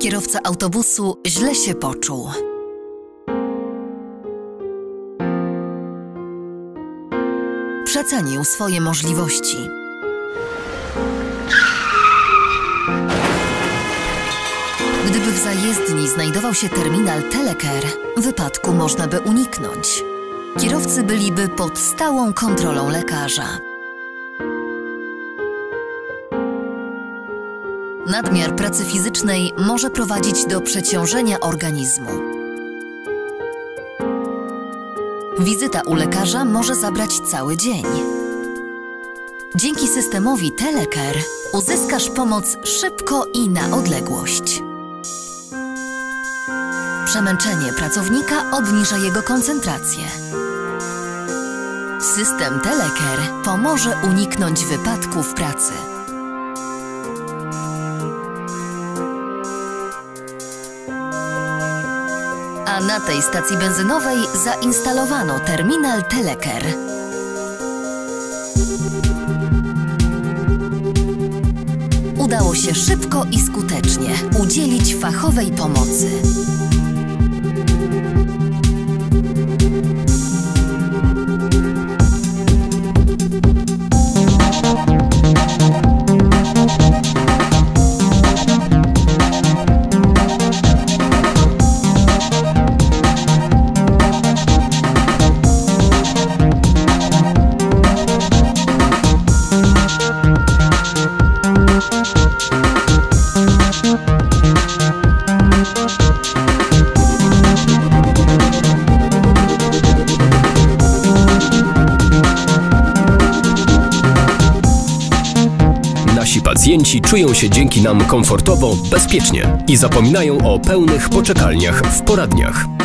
Kierowca autobusu źle się poczuł. Przecenił swoje możliwości. Gdyby w zajezdni znajdował się terminal Teleker, wypadku można by uniknąć. Kierowcy byliby pod stałą kontrolą lekarza. Nadmiar pracy fizycznej może prowadzić do przeciążenia organizmu. Wizyta u lekarza może zabrać cały dzień. Dzięki systemowi Telecare uzyskasz pomoc szybko i na odległość. Przemęczenie pracownika obniża jego koncentrację. System Telecare pomoże uniknąć wypadku w pracy. Na tej stacji benzynowej zainstalowano terminal Teleker. Udało się szybko i skutecznie udzielić fachowej pomocy. Pacjenci czują się dzięki nam komfortowo, bezpiecznie i zapominają o pełnych poczekalniach w poradniach.